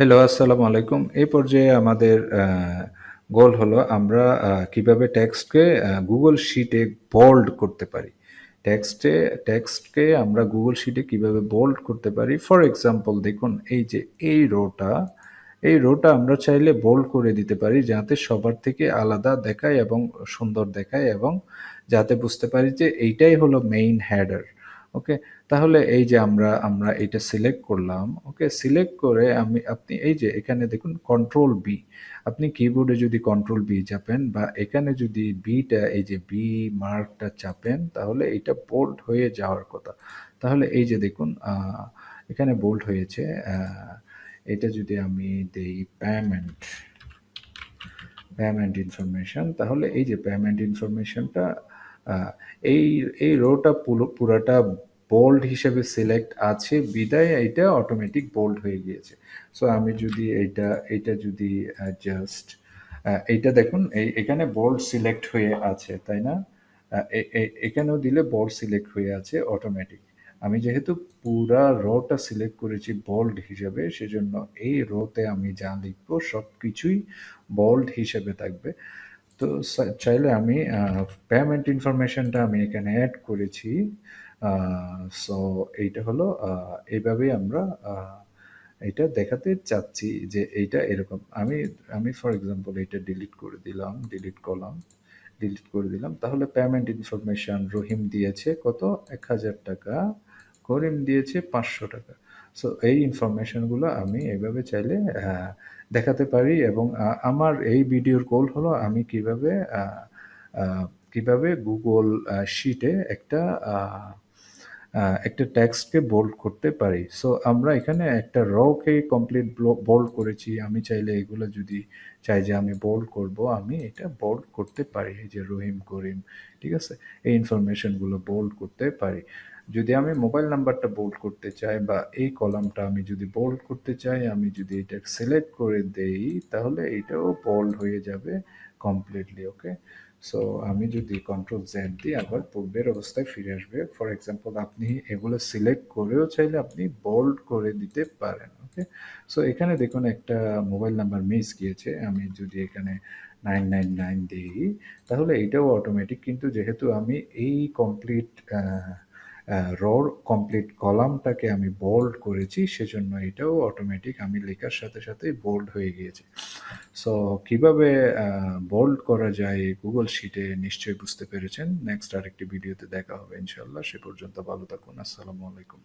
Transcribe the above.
Hello, আসসালামু আলাইকুম। এই পর্যায়ে আমাদের গোল হলো আমরা কীভাবে টেক্সটকে Google শিটে বোল্ড করতে পারি। টেক্সটে টেক্সটকে আমরা গুগল শিটে কীভাবে বোল্ড করতে পারি। ফর এক্সাম্পল দেখুন এই যে এই রোটা, এই রোটা আমরা চাইলে বোল্ড করে দিতে পারি যাতে সবার থেকে আলাদা দেখায় এবং সুন্দর দেখায় এবং যাতে বুঝতে পারি যে এইটাই হলো মেইন হেডার। ওকে? তাহলে এই যে আমরা আমরা এটা সিলেক্ট করলাম। ওকে? সিলেক্ট করে আমি আপনি এই যে এখানে দেখুন কন্ট্রোল বি। আপনি কিবোর্ডে যদি কন্ট্রোল বি চাপেন বা এখানে যদি বিটা এই যে বি মার্কটা চাপেন তাহলে এটা বোল্ড হয়ে যাওয়ার কথা। তাহলে এই যে দেখুন এখানে বোল্ড হয়েছে। এটা যদি আমি দেই পেমেন্ট, পেমেন্ট ইনফরমেশন তাহলে এই যে পেমেন্ট ইনফরমেশনটা এই এই রোটা পুরো পুরাটা বোল্ড হিসেবে সিলেক্ট আছে বিদায় এইটা অটোমেটিক বোল্ড হয়ে গিয়েছে। সো আমি যদি এইটা এইটা যদি জাস্ট এইটা দেখুন এই এখানে বোল্ড সিলেক্ট হয়ে আছে, তাই না? এখানেও দিলে বোল্ড সিলেক্ট হয়ে আছে অটোমেটিক। আমি যেহেতু পুরা রোটা সিলেক্ট করেছি বোল্ড হিসেবে সেজন্য এই রোতে আমি যা লিখব সব কিছুই বোল্ড হিসেবে থাকবে। তো চাইলে আমি পেমেন্ট ইনফরমেশনটা আমি এখানে অ্যাড করেছি। সো এইটা হলো এইভাবেই আমরা এটা দেখাতে চাচ্ছি যে এইটা এরকম। আমি আমি ফর এক্সাম্পল এটা ডিলিট করে দিলাম, ডিলিট করলাম, ডিলিট করে দিলাম। তাহলে পেমেন্ট ইনফরমেশন রহিম দিয়েছে কত? ৳১,০০০ করিম দিয়েছে ৳৫০০ সো এই ইনফরমেশনগুলো আমি এভাবে চাইলে দেখাতে পারি এবং আমার এই ভিডিওর গোল হলো আমি কীভাবে কীভাবে আ শিটে একটা একটা টেক্সটকে বোল্ড করতে পারি। সো আমরা এখানে একটা রকে কমপ্লিট ব্লো বোল্ড করেছি। আমি চাইলে এগুলো যদি চাই যে আমি বোল্ড করব, আমি এটা বোল্ড করতে পারি। এই যে রহিম, করিম, ঠিক আছে? এই ইনফরমেশনগুলো বোল্ড করতে পারি। যদি আমি মোবাইল নাম্বারটা বোল্ড করতে চাই বা এই কলামটা আমি যদি বোল্ড করতে চাই, আমি যদি এটা সিলেক্ট করে দেই তাহলে এটাও বোল্ড হয়ে যাবে কমপ্লিটলি, ওকে? সো আমি যদি কন্ট্রোল জেড দিই আবার পূর্বের অবস্থায় ফিরে আসবে। ফর এক্সাম্পল আপনি এগুলো সিলেক্ট করেও চাইলে আপনি বোল্ড করে দিতে পারেন, ওকে? সো এখানে দেখুন একটা মোবাইল নাম্বার মিস গিয়েছে। আমি যদি এখানে 999 দেই তাহলে এইটাও অটোমেটিক কিন্তু যেহেতু আমি এই কমপ্লিট রোর কমপ্লিট কলামটাকে আমি বোল্ড করেছি, সেজন্য এটাও অটোমেটিক আমি লেখার সাথে সাথে বোল্ড হয়ে গিয়েছে। সো কীভাবে বোল্ড করা যায় গুগল শিটে নিশ্চয়ই বুঝতে পেরেছেন। নেক্সট আরেকটি ভিডিওতে দেখা হবে ইনশাল্লাহ সে পর্যন্ত ভালো থাকুন। আসসালামু আলাইকুম।